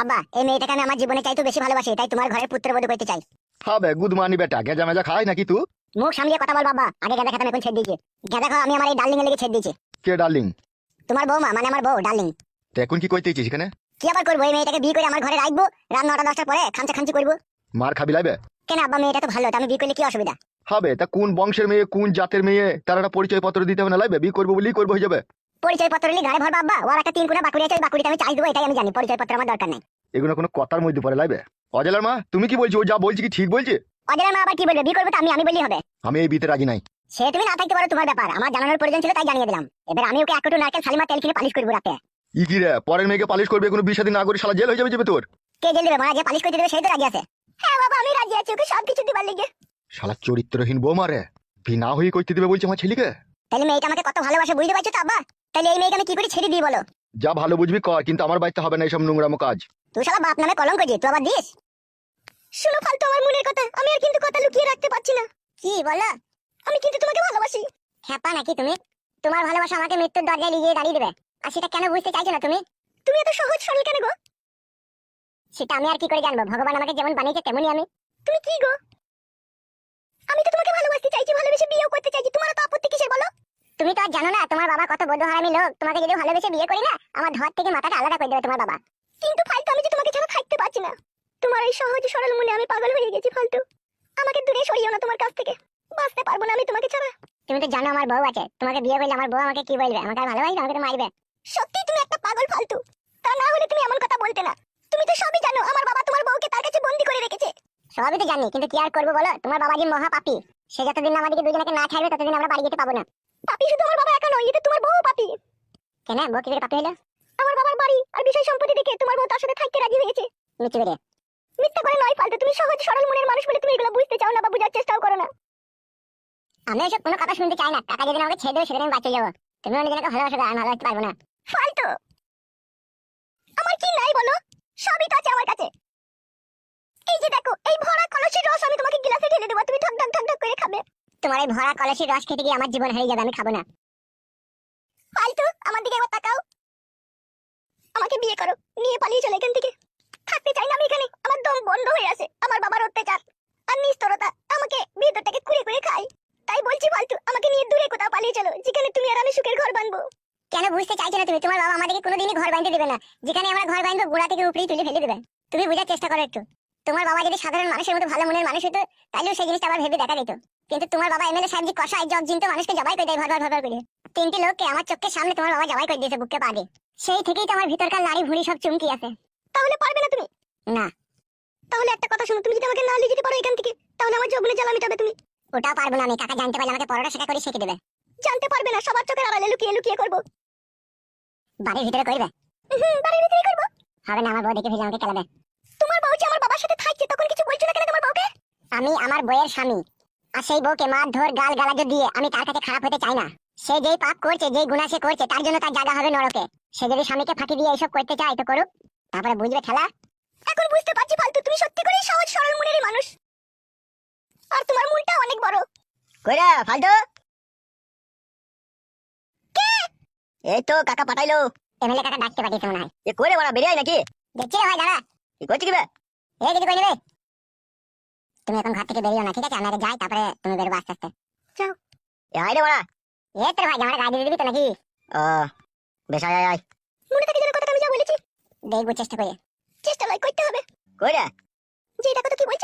আব্বা এই মেয়েটাকে আমি আমার জীবনে চাইতে বেশি ভালোবাসি তাই তোমার ঘরের পুত্রবধূ করতে চাই। হবে গুদমানি বেটা গেজা মেজা খাই নাকি তুই মুখ সামলিয়ে কথা বল বাবা আগে গাঁদা খাতাম এখন ছেড়ে দিয়েছে। গাঁদা খাও আমি আমার এই ডার্লিং এর লেগে ছেড়ে দিয়েছি। কে ডার্লিং তোমার বৌমা মানে আমার বউ ডার্লিং তো এখন কি কইতেছিস এখানে? কি আবার করব এই মেয়েটাকে বিয়ে করে আমার ঘরে রাখব রাত নটা দশটার পরে খামচা খামচি করব। মার খাবি লাইবে? কেন আব্বা মেয়েটা তো ভালো আমি বিয়ে করলে কি অসুবিধা? হবে তা কোন বংশের মেয়ে কোন জাতের মেয়ে তার একটা পরিচয় পত্র দিতে হবে না লাইবে? বিয়ে করব বলি করব হয়ে যাবে। পরিচয় পত্র নিয়ে গাড়ি ভরবা আব্বা ওর একটা তিন কোনা বাকুড়ি আছে ওই বাকুড়িটা আমি চাই দেবো এটাই আমি জানি পরিচয় পত্র আমার দরকার নেই। এগুলো কোনো কথার মধ্যে পড়ে লাইবে অজলার মা তুমি কি বলছো? ও যা বলছি কি ঠিক বলছে? অজয় মা আবার কি বলবে? বিয়ে করব তো আমি আমি বললি হবে। আমি এই বিতে রাজি নাই। সে তুমি না থাকতে পারো তোমার ব্যাপার। আমার জানানোর প্রয়োজন ছিল তাই জানিয়ে দিলাম। এবার আমি ওকে এক কোটো নারকেল সালিমা তেল কিনে পালিশ করব রাতে। ই কি রে পরের মেয়েকে পালিশ করবে কোনো বিশ দিন না করে সালা জেল হয়ে যাবে যাবে তোর? কে জেল দেবে? মারা যে পালিশ করতে দেবে সেই তো রাজি আছে। হ্যাঁ বাবা আমি রাজি আছি ওকে সব কিছু দিবার লেগে। শালা চরিত্রহীন বৌমা রে বিনা হয়ে করতে দিবে বলছে আমার ছেলেকে? তাহলে মেয়েটা আমাকে কত ভালোবাসে বুঝতে পারছ তো আব্বা? তাহলে এই মেয়েকে আমি কি করে ছেড়ে দিই বলো? যা ভালো বুঝবি কর কিন্তু আমার বাড়িতে হবে না এইসব নোংরামো কাজ। তুই শালা বাপ নামে কলঙ্ক যে তুই আবার দিস? শুনো ফালতু আমার মনের কথা আমি আর কিন্তু কথা লুকিয়ে রাখতে পারছি না। কি বলো? আমি কিন্তু তোমাকে ভালোবাসি। হ্যাপা নাকি তুমি? তোমার ভালোবাসা আমাকে মৃত্যুর দরজায় নিয়ে দাঁড়িয়ে দেবে। আর সেটা কেন বুঝতে চাইছো না তুমি? তুমি এত সহজ সরল কেন গো? সেটা আমি আর কি করে জানব? ভগবান আমাকে যেমন বানিয়েছে তেমনই আমি। তুমি কি গো? আমি তো তোমাকে ভালোবাসতে চাইছি ভালোবেসে বিয়েও করতে চাইছি। তোমার তো আপত্তি কিসের বলো? তুমি তো আর জানো না তোমার বাবা কত বদ্ধ হারামি লোক। তোমাকে যদি ভালোবেসে বিয়ে করি না আমার ধর থেকে মাথাটা আলাদা করে দেবে তোমার বাবা। কিন্তু ফালতু আমি যে তোমাকে ছাড়া থাকতে পারছি না। তোমার এই সহজ সরল মনে আমি পাগল হয়ে গেছি ফালতু। আমাকে দূরে সরিও না তোমার কাছ থেকে। বাঁচতে পারব না আমি তোমাকে ছাড়া। তুমি তো জানো আমার বউ আছে। তোমাকে বিয়ে করলে আমার বউ আমাকে কি বলবে? আমাকে ভালোবাসবে? আমাকে তো মারবে। সত্যি তুমি একটা পাগল ফালতু। তা না হলে তুমি এমন কথা বলতে না। তুমি তো সবই জানো আমার বাবা তোমার বউকে তার কাছে বন্দি করে রেখেছে। সবই তো জানি কিন্তু কি আর করব বলো? তোমার বাবা যে মহা পাপি সে যতদিন আমাদেরকে দুজনকে না ছাড়বে ততদিন আমরা বাড়ি যেতে পাবো না। পাপি শুধু আমার বাবা একা নয় এটা তোমার বউ পাপি। কেন? বউ কি করে পাপি হলো? আমার বাবার বাড়ি আর বিষয় সম্পত্তি দেখে তোমার বউ তার সাথে থাকতে রাজি হয়েছে। মিথ্যে করে মিথ্যা করে নয় ফালতু তুমি সহজ সরল মনের মানুষ বলে তুমি এগুলো বুঝতে চাও না বা বোঝার চেষ্টাও করো না। আমি এসব কোনো কথা শুনতে চাই না। টাকা যেদিন আমাকে ছেড়ে দেবে সেদিন আমি বাঁচিয়ে যাব। তুমি অন্যজনকে ভালোবাসো আমি ভালোবাসতে পারব না। ফালতু আমার কি নাই বলো সবই তো আছে আমার কাছে এই যে দেখো এই ভরা কলসির রস আমি তোমাকে গিলাসে ঢেলে দেবো তুমি ঢক ঢক ঢক ঢক করে খাবে তোমার এই ভরা কলসির রস খেতে গিয়ে আমার জীবন হারিয়ে যাবে আমি খাব না। ফালতু আমার দিকে একবার তাকাও। আমাকে বিয়ে করো নিয়ে পালিয়ে চলে এখান থেকে। থাকতে চাই না আমি এখানে আমার দম বন্ধ হয়ে আছে আমার বাবার অত্যাচার। আর নিস্তরতা আমাকে ভিতরটাকে কুড়ে কুড়ে খাই তাই বলছি ফালতু আমাকে নিয়ে দূরে কোথাও পালিয়ে চলো যেখানে তুমি আর আমি সুখের ঘর বানবো কেন বুঝতে চাইছো না তুমি? তোমার বাবা আমাদেরকে কোনোদিনই ঘর বাঁধতে দেবে না। যেখানে আমরা ঘর বাঁধবো গোড়া থেকে উপরেই তুলে ফেলে দেবে। তুমি বোঝার চেষ্টা করো একটু। তোমার বাবা যদি সাধারণ মানুষের মতো ভালো মনের মানুষ হতো তাহলেও সেই জিনিসটা আবার ভেবে দেখা যেত। কিন্তু তোমার বাবা এমএলএ সাহেব যে কষায় জগ জিনতো মানুষকে জবাই করে দেয় ভর ভর করে। তিনটি লোককে আমার চোখের সামনে তোমার বাবা জবাই করে দিয়েছে বুককে পাগে সেই থেকেই তো আমার ভিতরকার নারী ভুঁড়ি সব চুমকি আছে। তাহলে পারবে না তুমি? না। তাহলে একটা কথা শোনো তুমি যদি আমাকে না নিয়ে যেতে পারো এখান থেকে তাহলে আমার জগলে জ্বালা মিটাবে তুমি। ওটাও পারব না আমি কাকা জানতে পারলে আমাকে পরোটা শেখা করে শিখে দেবে। জানতে পারবে না সবার চোখের আড়ালে লুকিয়ে লুকিয়ে করব। বাড়ির ভিতরে করবে? বাড়ির ভিতরে করব। হবে না আমার বউ দেখে ফেলে আমাকে কেলাবে। তোমার বউ যে আমার বাবার সাথে থাকছে তখন কিছু বলছো না কেন তোমার বউকে? আমি আমার বউয়ের স্বামী। আর সেই বউকে মারধর গাল গালাজ দিয়ে আমি তার কাছে খারাপ হতে চাই না। সে যেই পাপ করছে যেই গুণা সে করছে তার জন্য তার জায়গা হবে নরকে। সে যদি স্বামীকে ফাঁকি দিয়ে এইসব করতে চায় তো করুক। তারপরে বুঝবে খেলা? এখন বুঝতে পারছি ফালতু তুমি সত্যি করে সহজ সরল মনেরই মানুষ। আর তোমার মনটা অনেক বড়। কইরা ফালতু? কে? এই তো কাকা পাঠাইলো। এমএলএ কাকা ডাকতে পাঠিয়েছে মনে হয়। এ কইরে বড়া বেরিয়ে নাকি? দেখছি রে ভাই দাঁড়া। কি করছি কি বে এই কিছু কই নেবে? তুমি এখন ঘর থেকে বেরিও না ঠিক আছে? আমি আগে যাই তারপরে তুমি বেরোবো আস্তে আস্তে। এ আয় রে বড়া। এ তোর ভাই আমার গাড়ি দিবি তো নাকি? ও বেশ আয় আয় মনে থাকে যেন কথাটা আমি যা বলেছি। দেখব চেষ্টা করে। চেষ্টা লাই করতে হবে। কইরা যে এটা কথা কি বলছে।